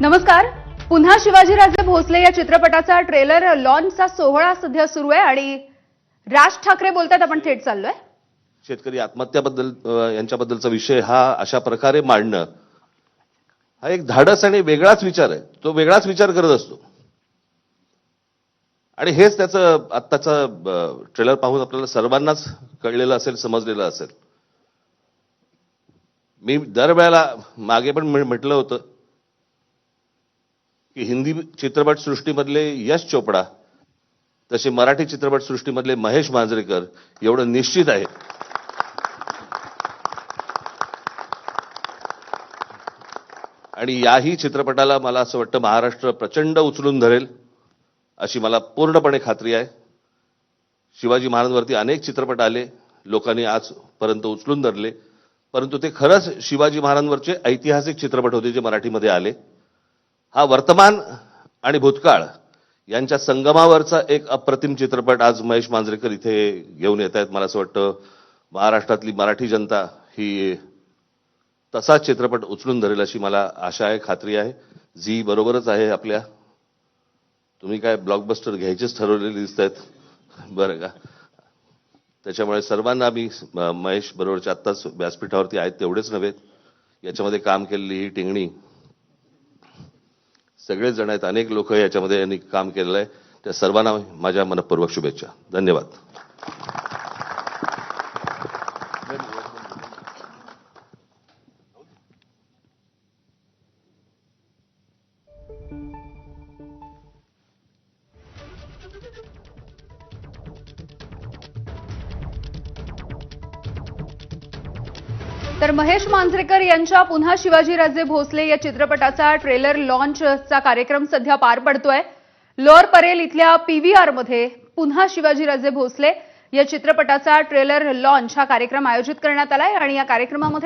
नमस्कार. पुन्हा शिवाजीराजे भोसले या चित्रपटाचा ट्रेलर लॉन्चचा सोहळा सध्या सुरू आहे आणि राज ठाकरे बोलतात आपण थेट चाललोय. शेतकरी आत्महत्याबद्दल यांच्याबद्दलचा विषय हा अशा प्रकारे मांडणं हा एक धाडस आणि वेगळाच विचार आहे. तो वेगळाच विचार करत असतो. आणि हेच त्याचं आत्ताचं ट्रेलर पाहून आपल्याला सर्वांनाच कळलेलं असेल समजलेलं असेल. मी दरवेळेला मागे पण म्हटलं होतं की हिंदी चित्रपट सृष्टीमधले यश चोपडा तसे मराठी चित्रपट सृष्टीमधले महेश मांजरेकर एवढं निश्चित आहे. आणि याही चित्रपटाला मला असं वाटतं महाराष्ट्र प्रचंड उचलून धरेल अशी मला पूर्णपणे खात्री आहे. शिवाजी महाराजांवरती अनेक चित्रपट आले लोकांनी आजपर्यंत उचलून धरले परंतु ते खरंच शिवाजी महाराजांवरचे ऐतिहासिक चित्रपट होते जे मराठीमध्ये आले. हा वर्तमान आणि भूतकाळ यांच्या संगमावरचा एक अप्रतिम चित्रपट आज महेश मांजरेकर इथे घेऊन येत आहेत. मला असं वाटतं महाराष्ट्रातली मराठी जनता ही तसाच चित्रपट उचलून धरेल अशी मला आशा आहे खात्री आहे. झी बरोबरच आहे आपल्या. तुम्ही काय ब्लॉकबस्टर घ्यायचेच ठरवलेले दिसत आहेत. बरं का. त्याच्यामुळे सर्वांना मी महेश बरोबरच्या आत्ताच व्यासपीठावरती आहेत तेवढेच नव्हे. याच्यामध्ये काम केलेली ही टिंगणी सगळेच जण आहेत अनेक लोक याच्यामध्ये यांनी काम केलेलं आहे. त्या सर्वांना माझ्या मनपूर्वक शुभेच्छा. धन्यवाद. तर महेश मांजरेकर यांच्या पुन्हा शिवाजीराजे भोसले या चित्रपटाचा ट्रेलर लॉन्चचा कार्यक्रम सध्या पार पडतोय. लोअर परेल इथल्या पीव्हीआरमध्ये पुन्हा शिवाजीराजे भोसले या चित्रपटाचा ट्रेलर लॉन्च हा कार्यक्रम आयोजित करण्यात आलाय आणि या कार्यक्रमामध्ये